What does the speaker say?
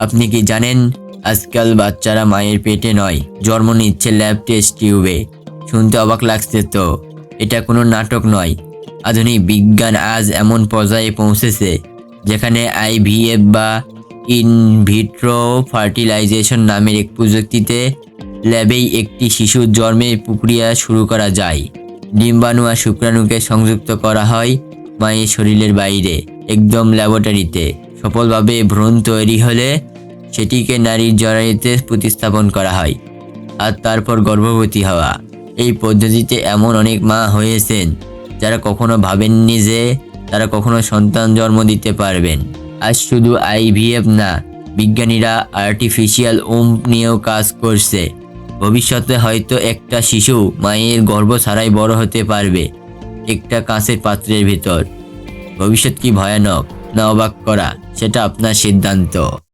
আপনি কি জানেন? আজকাল বাচ্চারা মায়ের পেটে নয়, জন্ম নিচ্ছে ল্যাব টেস্ট টিউবে। শুনতে অবাক লাগছে তো। এটা কোনো নাটক নয়। আধুনিক বিজ্ঞান আজ এমন পর্যায়ে পৌঁছেছে, যেখানে আইভিএফ বা ইনভিট্রো ফার্টিলাইজেশন নামের এক প্রযুক্তিতে ল্যাবেই একটি শিশুর জন্মের প্রক্রিয়া শুরু করা যায়। ডিম্বাণু আর শুক্রাণুকে সংযুক্ত করা হয় মায়ের শরীরের বাইরে, একদম ল্যাবরেটরিতে। সফলভাবে ভ্রূণ তৈরি হলে সেটিকে নারীর জরায়ুতে প্রতিস্থাপন করা হয় আর তারপর গর্ভবতী হওয়া। এই পদ্ধতিতে এমন অনেক মা হয়েছেন যারা কখনো ভাবেননি যে তারা কখনো সন্তান জন্ম দিতে পারবেন। আজ শুধু আইভিএফ না, বিজ্ঞানীরা আর্টিফিশিয়াল ওম নিয়েও কাজ করছে। ভবিষ্যতে হয়তো একটা শিশু মায়ের গর্ভ ছাড়াই বড় হতে পারবে একটা কাঁচের পাত্রের ভিতর। ভবিষ্যৎ কি ভয়ানক? না অবাক করা সেটা আপনার সিদ্ধান্ত।